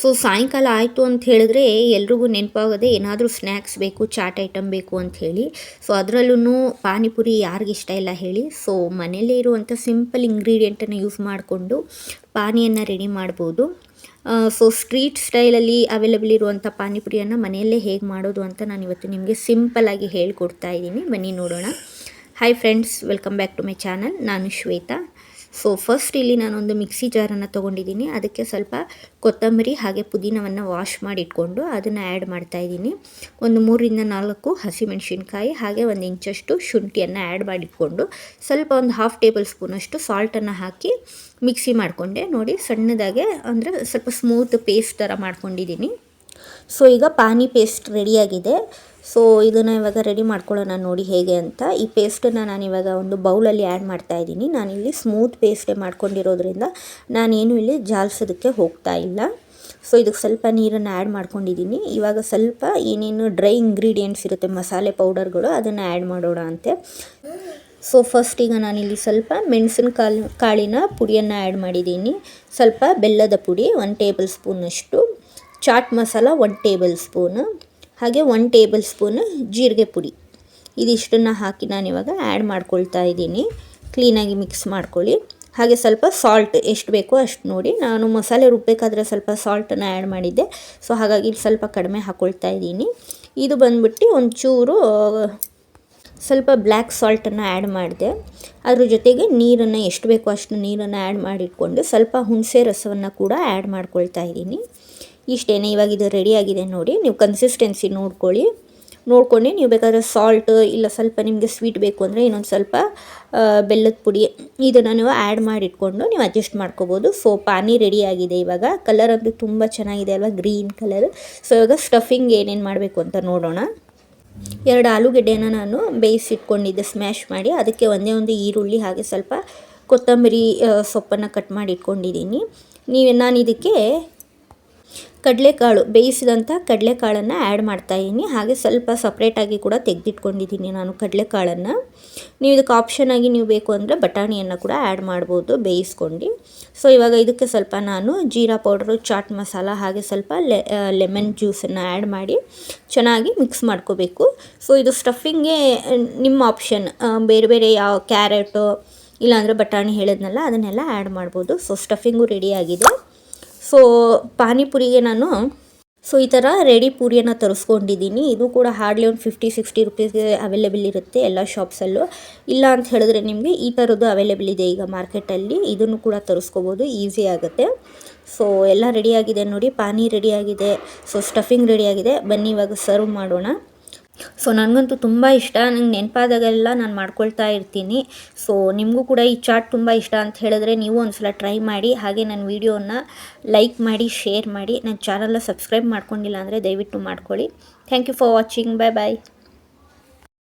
So ಸಾಯಂಕಾಲ ಆಯಿತು ಅಂತ ಹೇಳಿದ್ರೆ ಎಲ್ರಿಗೂ ನೆನಪಾಗೋದೆ ಏನಾದರೂ ಸ್ನ್ಯಾಕ್ಸ್ ಬೇಕು, ಚಾಟ್ ಐಟಮ್ ಬೇಕು ಅಂತ ಹೇಳಿ. ಸೊ ಅದರಲ್ಲೂ ಪಾನಿಪುರಿ ಯಾರಿಗಿಷ್ಟ ಇಲ್ಲ ಹೇಳಿ. ಸೊ ಮನೆಯಲ್ಲೇ ಇರುವಂಥ ಸಿಂಪಲ್ ಇಂಗ್ರೀಡಿಯೆಂಟನ್ನು ಯೂಸ್ ಮಾಡಿಕೊಂಡು ಪಾನಿಯನ್ನು ರೆಡಿ ಮಾಡ್ಬೋದು. ಸೊ ಸ್ಟ್ರೀಟ್ ಸ್ಟೈಲಲ್ಲಿ ಅವೈಲಬಲ್ ಇರುವಂಥ ಪಾನಿಪುರಿಯನ್ನು ಮನೆಯಲ್ಲೇ ಹೇಗೆ ಮಾಡೋದು ಅಂತ ನಾನು ಇವತ್ತು ನಿಮಗೆ ಸಿಂಪಲ್ಲಾಗಿ ಹೇಳ್ಕೊಡ್ತಾ ಇದ್ದೀನಿ. ಬನ್ನಿ ನೋಡೋಣ. Hi friends welcome back to my channel ನಾನು ಶ್ವೇತಾ. ಸೊ ಫಸ್ಟ್ ಇಲ್ಲಿ ನಾನೊಂದು ಮಿಕ್ಸಿ ಜಾರನ್ನು ತೊಗೊಂಡಿದ್ದೀನಿ. ಅದಕ್ಕೆ ಸ್ವಲ್ಪ ಕೊತ್ತಂಬರಿ ಹಾಗೆ ಪುದೀನವನ್ನು ವಾಶ್ ಮಾಡಿ ಇಟ್ಕೊಂಡು ಅದನ್ನು ಆ್ಯಡ್ ಮಾಡ್ತಾಯಿದ್ದೀನಿ ಒಂದು ಮೂರರಿಂದ ನಾಲ್ಕು ಹಸಿಮೆಣಸಿನ್ಕಾಯಿ ಹಾಗೆ ಒಂದು ಇಂಚಷ್ಟು ಶುಂಠಿಯನ್ನು ಆ್ಯಡ್ ಮಾಡಿಟ್ಕೊಂಡು ಸ್ವಲ್ಪ ಒಂದು ಹಾಫ್ ಟೇಬಲ್ ಸ್ಪೂನಷ್ಟು ಸಾಲ್ಟನ್ನು ಹಾಕಿ ಮಿಕ್ಸಿ ಮಾಡಿಕೊಂಡೆ. ನೋಡಿ, ಸಣ್ಣದಾಗೆ ಅಂದರೆ ಸ್ವಲ್ಪ ಸ್ಮೂತ್ ಪೇಸ್ಟ್ ಥರ ಮಾಡ್ಕೊಂಡಿದ್ದೀನಿ. ಸೊ ಈಗ ಪಾನಿ ಪೇಸ್ಟ್ ರೆಡಿಯಾಗಿದೆ ಸೊ ಇದನ್ನು ಇವಾಗ ರೆಡಿ ಮಾಡ್ಕೊಳ್ಳೋಣ ನೋಡಿ ಹೇಗೆ ಅಂತ. ಈ ಪೇಸ್ಟನ್ನು ನಾನು ಇವಾಗ ಒಂದು ಬೌಲಲ್ಲಿ ಆ್ಯಡ್ ಮಾಡ್ತಾ ಇದ್ದೀನಿ. ನಾನಿಲ್ಲಿ ಸ್ಮೂತ್ ಪೇಸ್ಟೇ ಮಾಡ್ಕೊಂಡಿರೋದ್ರಿಂದ ನಾನೇನು ಇಲ್ಲಿ ಜಾಲ್ಸೋದಕ್ಕೆ ಹೋಗ್ತಾ ಇಲ್ಲ. ಸೊ ಇದಕ್ಕೆ ಸ್ವಲ್ಪ ನೀರನ್ನು ಆ್ಯಡ್ ಮಾಡ್ಕೊಂಡಿದ್ದೀನಿ. ಇವಾಗ ಸ್ವಲ್ಪ ಏನೇನು ಡ್ರೈ ಇಂಗ್ರೀಡಿಯೆಂಟ್ಸ್ ಇರುತ್ತೆ, ಮಸಾಲೆ ಪೌಡರ್ಗಳು ಅದನ್ನು ಆ್ಯಡ್ ಮಾಡೋಣ ಅಂತೆ. ಸೊ ಫಸ್ಟ್ ಈಗ ನಾನಿಲ್ಲಿ ಸ್ವಲ್ಪ ಮೆಣಸಿನ ಕಾಳು ಕಾಳಿನ ಪುಡಿಯನ್ನು ಆ್ಯಡ್ ಮಾಡಿದ್ದೀನಿ. ಸ್ವಲ್ಪ ಬೆಲ್ಲದ ಪುಡಿ ಒನ್ ಟೇಬಲ್ ಸ್ಪೂನಷ್ಟು chaat masala one table spoon ಹಾಗೆ ಒನ್ ಟೇಬಲ್ ಸ್ಪೂನು ಜೀರಿಗೆ ಪುಡಿ. ಇದಿಷ್ಟನ್ನು ಹಾಕಿ ನಾನು ಇವಾಗ ಆ್ಯಡ್ ಮಾಡ್ಕೊಳ್ತಾ ಇದ್ದೀನಿ. ಕ್ಲೀನಾಗಿ ಮಿಕ್ಸ್ ಮಾಡ್ಕೊಳ್ಳಿ. ಹಾಗೆ ಸ್ವಲ್ಪ ಸಾಲ್ಟ್ ಎಷ್ಟು ಬೇಕೋ ಅಷ್ಟು ನೋಡಿ. ನಾನು ಮಸಾಲೆ ರುಬ್ಬಬೇಕಾದ್ರೆ ಸ್ವಲ್ಪ ಸಾಲ್ಟನ್ನು ಆ್ಯಡ್ ಮಾಡಿದ್ದೆ. ಸೊ ಹಾಗಾಗಿ ಸ್ವಲ್ಪ ಕಡಿಮೆ ಹಾಕ್ಕೊಳ್ತಾ ಇದ್ದೀನಿ. ಇದು ಬಂದ್ಬಿಟ್ಟು ಒಂಚೂರು, ಸ್ವಲ್ಪ ಬ್ಲ್ಯಾಕ್ ಸಾಲ್ಟನ್ನು ಆ್ಯಡ್ ಮಾಡಿದೆ. ಅದ್ರ ಜೊತೆಗೆ ನೀರನ್ನು ಎಷ್ಟು ಬೇಕೋ ಅಷ್ಟು ನೀರನ್ನು ಆ್ಯಡ್ ಮಾಡಿಟ್ಕೊಂಡು ಸ್ವಲ್ಪ ಹುಣಸೆ ರಸವನ್ನು ಕೂಡ ಆ್ಯಡ್ ಮಾಡ್ಕೊಳ್ತಾ ಇದ್ದೀನಿ. ಇಷ್ಟೇನೆ, ಇವಾಗ ಇದು ರೆಡಿಯಾಗಿದೆ ನೋಡಿ. ನೀವು ಕನ್ಸಿಸ್ಟೆನ್ಸಿ ನೋಡ್ಕೊಳ್ಳಿ. ನೋಡ್ಕೊಂಡು, ನೀವು ಬೇಕಾದ್ರೆ ಸಾಲ್ಟ್ ಇಲ್ಲ ಸ್ವಲ್ಪ ನಿಮಗೆ ಸ್ವೀಟ್ ಬೇಕು ಅಂದರೆ ಇನ್ನೊಂದು ಸ್ವಲ್ಪ ಬೆಲ್ಲದ ಪುಡಿ ಇದನ್ನು ನೀವು ಆ್ಯಡ್ ಮಾಡಿಟ್ಕೊಂಡು ನೀವು ಅಡ್ಜಸ್ಟ್ ಮಾಡ್ಕೋಬೋದು. ಸೊ ಪಾನಿ ರೆಡಿಯಾಗಿದೆ ಇವಾಗ. ಕಲರ್ ಅಂತೂ ತುಂಬ ಚೆನ್ನಾಗಿದೆ ಅಲ್ವಾ? ಗ್ರೀನ್ ಕಲರ್ ಸೊ ಇವಾಗ ಸ್ಟಫಿಂಗ್ ಏನೇನು ಮಾಡಬೇಕು ಅಂತ ನೋಡೋಣ. ಎರಡು ಆಲೂಗೆಡ್ಡೆನ ನಾನು ಬೇಯಿಸಿಟ್ಕೊಂಡಿದ್ದೆ ಸ್ಮ್ಯಾಶ್ ಮಾಡಿ. ಅದಕ್ಕೆ ಒಂದೇ ಒಂದು ಈರುಳ್ಳಿ ಹಾಗೆ ಸ್ವಲ್ಪ ಕೊತ್ತಂಬರಿ ಸೊಪ್ಪನ್ನು ಕಟ್ ಮಾಡಿ ಇಟ್ಕೊಂಡಿದ್ದೀನಿ ನೀವು ನಾನು ಇದಕ್ಕೆ ಕಡಲೆಕಾಳು ಬೇಯಿಸಿದಂಥ ಕಡಲೆಕಾಳನ್ನು ಆ್ಯಡ್ ಮಾಡ್ತಾಯಿದ್ದೀನಿ ಹಾಗೆ ಸ್ವಲ್ಪ ಸಪ್ರೇಟಾಗಿ ಕೂಡ ತೆಗೆದಿಟ್ಕೊಂಡಿದ್ದೀನಿ ನಾನು ಕಡಲೆಕಾಳನ್ನು. ನೀವು ಇದಕ್ಕೆ ಆಪ್ಷನ್ ಆಗಿ ನೀವು ಬೇಕು ಅಂದರೆ ಬಟಾಣಿಯನ್ನು ಕೂಡ ಆ್ಯಡ್ ಮಾಡ್ಬೋದು, ಬೇಯಿಸ್ಕೊಂಡು. ಸೊ ಇವಾಗ ಇದಕ್ಕೆ ಸ್ವಲ್ಪ ನಾನು ಜೀರಾ ಪೌಡ್ರು, ಚಾಟ್ ಮಸಾಲ ಹಾಗೆ ಸ್ವಲ್ಪ ಲೆಮನ್ ಜ್ಯೂಸನ್ನು ಆ್ಯಡ್ ಮಾಡಿ ಚೆನ್ನಾಗಿ ಮಿಕ್ಸ್ ಮಾಡ್ಕೋಬೇಕು. ಸೊ ಇದು ಸ್ಟಫಿಂಗ್ಗೆ ನಿಮ್ಮ ಆಪ್ಷನ್ ಬೇರೆ ಬೇರೆ ಯಾವ ಕ್ಯಾರೆಟು ಇಲ್ಲಾಂದರೆ ಬಟಾಣಿ ಹೇಳಿದ್ನಲ್ಲ ಅದನ್ನೆಲ್ಲ ಆ್ಯಡ್ ಮಾಡ್ಬೋದು. ಸೊ ಸ್ಟಫಿಂಗು ರೆಡಿಯಾಗಿದೆ ಸೊ ಪಾನಿಪುರಿಗೆ ನಾನು ಸೊ ಈ ಥರ ರೆಡಿ ಪೂರಿಯನ್ನು ತರಿಸ್ಕೊಂಡಿದ್ದೀನಿ. ಇದು ಕೂಡ ಹಾರ್ಡ್ಲಿ ಒಂದು ಫಿಫ್ಟಿ ಸಿಕ್ಸ್ಟಿ ರುಪೀಸ್ಗೆ ಅವೈಲೇಬಲ್ ಇರುತ್ತೆ ಎಲ್ಲ ಶಾಪ್ಸಲ್ಲೂ ಇಲ್ಲ ಅಂತ ಹೇಳಿದ್ರೆ ನಿಮಗೆ ಈ ಥರದ್ದು ಅವೈಲೇಬಲ್ ಇದೆ ಈಗ ಮಾರ್ಕೆಟಲ್ಲಿ ಇದನ್ನು ಕೂಡ ತರಿಸ್ಕೋಬೋದು ಈಸಿ ಆಗುತ್ತೆ. ಸೊ ಎಲ್ಲ ರೆಡಿಯಾಗಿದೆ ನೋಡಿ, ಪಾನಿ ರೆಡಿಯಾಗಿದೆ ಸೊ ಸ್ಟಫಿಂಗ್ ರೆಡಿಯಾಗಿದೆ ಬನ್ನಿ ಇವಾಗ ಸರ್ವ್ ಮಾಡೋಣ. ಸೊ ನನಗಂತೂ ತುಂಬ ಇಷ್ಟ. ನಂಗೆ ನೆನಪಾದಾಗೆಲ್ಲ ನಾನು ಮಾಡ್ಕೊಳ್ತಾ ಇರ್ತೀನಿ. ಸೊ ನಿಮಗೂ ಕೂಡ ಈ ಚಾಟ್ ತುಂಬ ಇಷ್ಟ ಅಂತ ಹೇಳಿದ್ರೆ ನೀವು ಒಂದು ಸಲ ಟ್ರೈ ಮಾಡಿ. ಹಾಗೆ ನನ್ನ ವೀಡಿಯೋನ ಲೈಕ್ ಮಾಡಿ, ಶೇರ್ ಮಾಡಿ. ನನ್ನ ಚಾನಲ್ನ ಸಬ್ಸ್ಕ್ರೈಬ್ ಮಾಡ್ಕೊಂಡಿಲ್ಲ ಅಂದರೆ ದಯವಿಟ್ಟು ಮಾಡ್ಕೊಳ್ಳಿ. Thank you for watching bye bye